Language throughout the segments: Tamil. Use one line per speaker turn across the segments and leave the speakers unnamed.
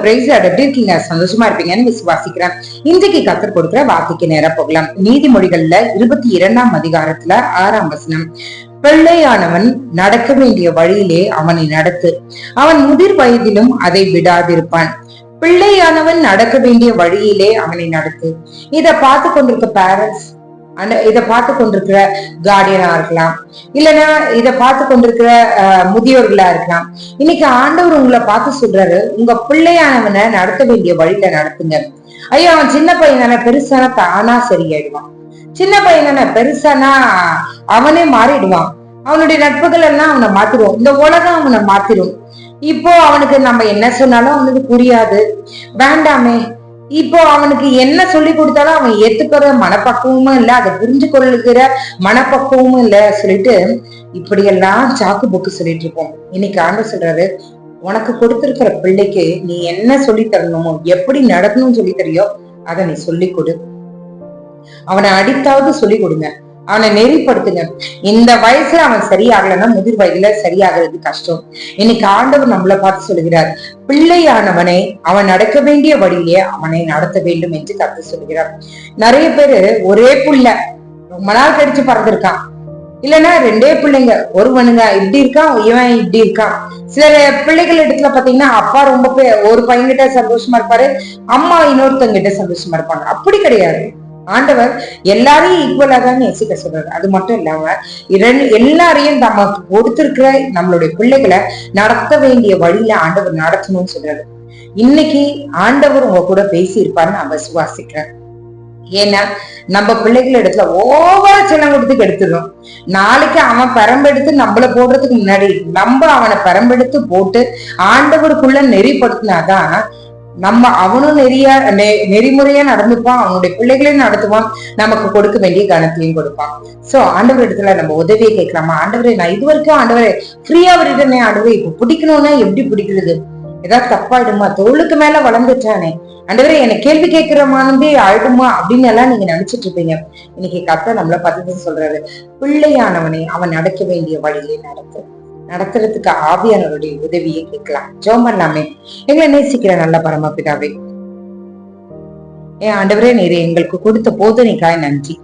பிரைஸ் எப்படி இருக்கீங்க? சந்தோஷமா இருப்பீங்கன்னு விசுவாசிக்கிறேன். இன்றைக்கு கத்தர் கொடுக்கிற வார்த்தைக்கு நேரம் போகலாம். நீதிமொழிகள்ல இருபத்தி இரண்டாம் அதிகாரத்துல ஆறாம் வசனம். பிள்ளையானவன் நடக்க வேண்டிய வழியிலே அவனை நடத்து. அவன் முதிர் வயதிலும் அதை விடாதிருப்பான். பிள்ளையானவன் நடக்க வேண்டிய வழியிலே அவனை நடத்து. இத பார்த்து கொண்டிருக்க பேரண்ட்ஸ் இதை பார்த்து கொண்டிருக்கிற கார்டியனா இருக்கலாம். இல்லைன்னா இதை பார்த்து கொண்டிருக்கிற அஹ், முதியோர்களா இருக்கலாம். இன்னைக்கு ஆண்டவர் உங்களை பார்த்து சொல்றாரு உங்க பிள்ளையானவனை நடத்த வேண்டிய வழியில நடத்துங்க. ஐயோ அவன் சின்ன பையனான பெருசான பெருசானா தானா சரியாயிடுவான். சின்ன பையனான பெருசானா அவனே மாறிடுவான். அவனுடைய நட்புகள் எல்லாம் அவனை மாத்திரும். இந்த உலகம் அவனை மாத்திரும். இப்போ அவனுக்கு நம்ம என்ன சொன்னாலும் அவனுக்கு புரியாது. வேண்டாமே இப்போ அவனுக்கு என்ன சொல்லி கொடுத்தாலும் அவன் ஏத்துக்கிற மனப்பக்குவமும் இல்ல அதை புரிஞ்சு கொள்ளுகிற மனப்பக்குவமும் இல்ல சொல்லிட்டு இப்படியெல்லாம் சாக்கு புக்கு சொல்லிட்டு இருப்போம். இன்னைக்கு ஆண்டவர் சொல்றாரு உனக்கு கொடுத்திருக்கிற பிள்ளைக்கு நீ என்ன சொல்லி தரணுமோ எப்படி நடக்கணும்னு சொல்லி தரியோ அதை நீ சொல்லி கொடு. அவனை அடித்தாவது சொல்லி கொடுங்க. அவனை நெறிப்படுத்துங்க. இந்த வயசுல அவன் சரியாகலைன்னா முதிர் வயதுல சரியாகிறது கஷ்டம். இன்னைக்கு ஆண்டவர் நம்மள பார்த்து சொல்லுகிறார் பிள்ளையானவனை அவன் நடக்க வேண்டிய வழியிலே அவனை நடத்த வேண்டும் என்று கத்து சொல்கிறார் நிறைய பேரு ஒரே புள்ள ரொம்ப நாள் கழிச்சு பறந்துருக்கான். இல்லைன்னா ரெண்டே பிள்ளைங்க ஒருவனுங்க இப்படி இருக்கான் இவன் இப்படி இருக்கான். சில பிள்ளைகள் இடத்துல பாத்தீங்கன்னா அப்பா ரொம்ப பே- ஒரு பையன்கிட்ட சந்தோஷமா இருப்பாரு அம்மா இன்னொருத்தங்கிட்ட சந்தோஷமா இருப்பாங்க. அப்படி கிடையாது. ஆண்டவர் எல்லாரையும் ஈக்குவலா தான் நேசிக்க சொல்றாரு. அது மட்டும் இல்லாம இரண்டு எல்லாரையும் நமக்கு கொடுத்திருக்கிற நம்மளுடைய பிள்ளைகளை நடத்த வேண்டிய வழியில ஆண்டவர் நடத்தணும்னு சொல்றாரு. இன்னைக்கு ஆண்டவர் உங்க கூட பேசி இருப்பாருன்னு நான் விசுவாசிக்கிறேன். ஏன்னா நம்ம பிள்ளைகள் இடத்துல ஓவரா செல்லம் கொடுத்து கெடுத்துடும் நாளைக்கு அவன் பரம்பெடுத்து நம்மள போடுறதுக்கு முன்னாடி நம்ம அவனை பரம்பெடுத்து போட்டு ஆண்டவருக்குள்ள நெறிப்படுத்தினாதான் நம்ம அவனும் நெறியா நெ- நெறிமுறையா நடந்துப்பான் அவனுடைய பிள்ளைகளையும் நடத்துவான் நமக்கு கொடுக்க வேண்டிய கனத்தையும் கொடுப்பான். சோ ஆண்டவர் இடத்துல நம்ம உதவியை கேட்கலாமா? ஆண்டவரை நான் இது வரைக்கும் ஆண்டவரை ஃப்ரீயா விட்டுட்டேனே ஆண்டவரை இப்ப பிடிக்கணும்னா எப்படி பிடிக்கிறது? ஏதாவது தப்பாயிடுமா தோளுக்கு மேல வளர்ந்துட்டானே. ஆண்டவரே என்னை கேள்வி கேட்கிற கேட்கிறமானதே ஆயிடுமா? அப்படின்னு எல்லாம் நீங்க நினைச்சிட்டு இருப்பீங்க. இன்னைக்கு கத்த நம்மள பார்த்து சொல்றாரு. பிள்ளையானவனை அவன் நடக்க வேண்டிய வழியிலே நடத்து. நடத்துறதுக்கு ஆவியானவருடைய உதவியை கேட்கலாம். ஜோம் பண்ணாமே எங்களை நேசிக்கிற நல்ல பரமபிதாவே. ஏன் ஆண்டவரே நீர் எங்களுக்கு கொடுத்த போதனைக்காய் நன்றி.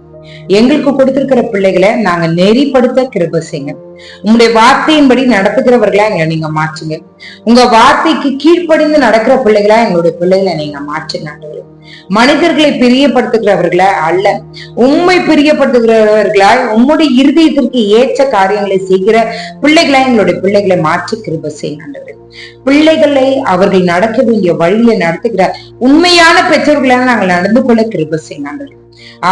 எங்களுக்கு கொடுத்திருக்கிற பிள்ளைகளை நாங்க நெறிப்படுத்த கிருப செய்யுங்க. உங்களுடைய வார்த்தையின்படி நடத்துகிறவர்களா எங்களை நீங்க மாற்றுங்க. உங்க வார்த்தைக்கு கீழ்ப்படிந்து நடக்கிற பிள்ளைகளா எங்களுடைய பிள்ளைகளை நீங்க மாற்றுங்க ஆண்டவரே. மனிதர்களை பிரியப்படுத்துகிறவர்களா அல்ல. உண்மை பிரியப்படுத்துகிறவர்களாய் உம்முடைய இருதயத்திற்கு ஏற்ற காரியங்களை செய்கிற பிள்ளைகளா எங்களுடைய பிள்ளைகளை மாற்றி கிருப செய்யுங்க பிள்ளைகளை அவர்கள் நடக்க வேண்டிய வழியில நடத்துகிற உண்மையான பெற்றோர்களாக நாங்கள் நடந்து கொள்ள கிருப செய்யுங்க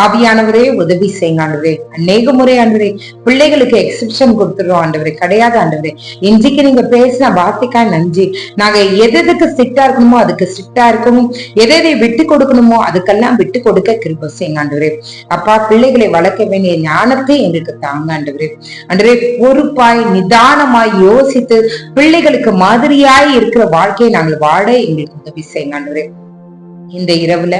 ஆவியானவரே உதவி செய்யுங்க ஆண்டவரே. அநேக முறை ஆண்டவரே பிள்ளைகளுக்கு எக்ஸிபிஷன் கொடுத்துடுறோம் ஆண்டவரே. கிடையாது ஆண்டவரே. இன்றைக்கு நீங்க பேசின வார்த்தைக்கா நன்றி. நாங்க எது எதுக்கு ஸ்ட்ரிக்டா இருக்கணுமோ அதுக்கு ஸ்ட்ரிக்டா இருக்கணும். எதை எதை விட்டு கொடுக்கணுமோ அதுக்கெல்லாம் விட்டு கொடுக்க கிருப செய்யுங்க ஆண்டவரே. அப்பா பிள்ளைகளை வளர்க்க வேண்டிய ஞானத்தை எங்களுக்கு தாங்க ஆண்டவரே. ஆண்டவரே பொறுப்பாய் நிதானமாய் யோசித்து பிள்ளைகளுக்கு மாதிரியாய் இருக்கிற வாழ்க்கையை நாங்கள் வாழ எங்களுக்கு உதவி செய்யுங்க ஆண்டவரே. இந்த இரவுல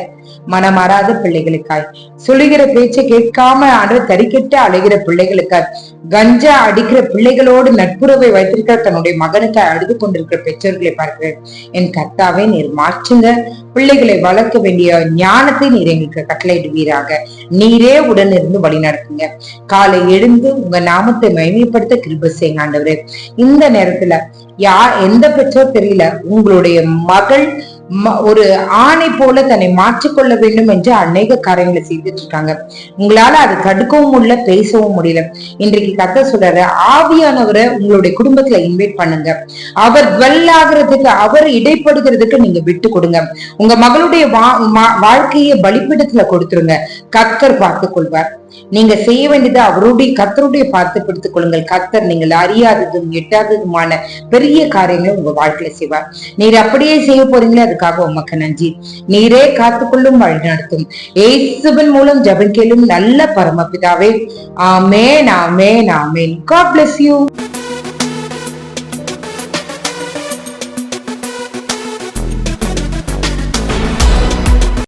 மனமாறாத பிள்ளைகளுக்காய். சொல்லுகிற பேச்சை கேட்காம ஆண்டவர் தறிக்கிட்டு அழுகிற பிள்ளைகளுக்காய். கஞ்சா அடிக்கிற பிள்ளைகளோடு நட்புறவை வைத்திருக்கிற தன்னுடைய மகனுக்காய் அழுது கொண்டிருக்கிற பெற்றோர்களை பார்க்கிறேன். என் கர்த்தாவே நீர் மாற்றுங்க. பிள்ளைகளை வளர்க்க வேண்டிய ஞானத்தை நீர் எங்களுக்கு கட்டளையிடுவீராக. நீரே உடன் இருந்து வழி நடத்துங்க. காலை எழுந்து உங்க நாமத்தை மகிமைப்படுத்த கிருப செய்யுங்க ஆண்டவரே. இந்த நேரத்துல யா எந்த பெற்றோர் தெரியல? உங்களுடைய மகள் ஒரு ஆணை போல தன்னை மாற்றிக்கொள்ள வேண்டும் என்று அநேக காரியங்களை செய்துட்டு இருக்காங்க. உங்களால அதை தடுக்கவும் முடியல பேசவும் முடியல. இன்றைக்கு கத்த சொல்றாரு ஆவியானவரை உங்களுடைய குடும்பத்துல இன்வைட் பண்ணுங்க. அவர் dwell ஆகுறதுக்கு அவர் இடைப்படுகிறதுக்கு நீங்க விட்டு கொடுங்க. உங்க மகளுடைய வா- மா- வாழ்க்கையை பலிப்பீடத்துல கொடுத்துருங்க. கத்தர் பார்த்துக் கொள்வார். நீங்க செய்ய வேண்டியது அவருடைய கத்தருடைய பார்த்து பிடித்துக் கொள்ளுங்கள். கத்தர் நீங்கள் அறியாததும் எட்டாததுமான பெரிய காரியங்களை உங்க வாழ்க்கையில செய்வார். நீர் அப்படியே செய்ய போறீங்களே அதுக்காக உமக்கு நன்றி. நீரே காத்துக்கொள்ளும் வழிநடத்தும் ஏசுவின் மூலம் ஜபம் கேளும் நல்ல பரமபிதாவே. ஆமேன் ஆமேன் ஆமேன். God bless you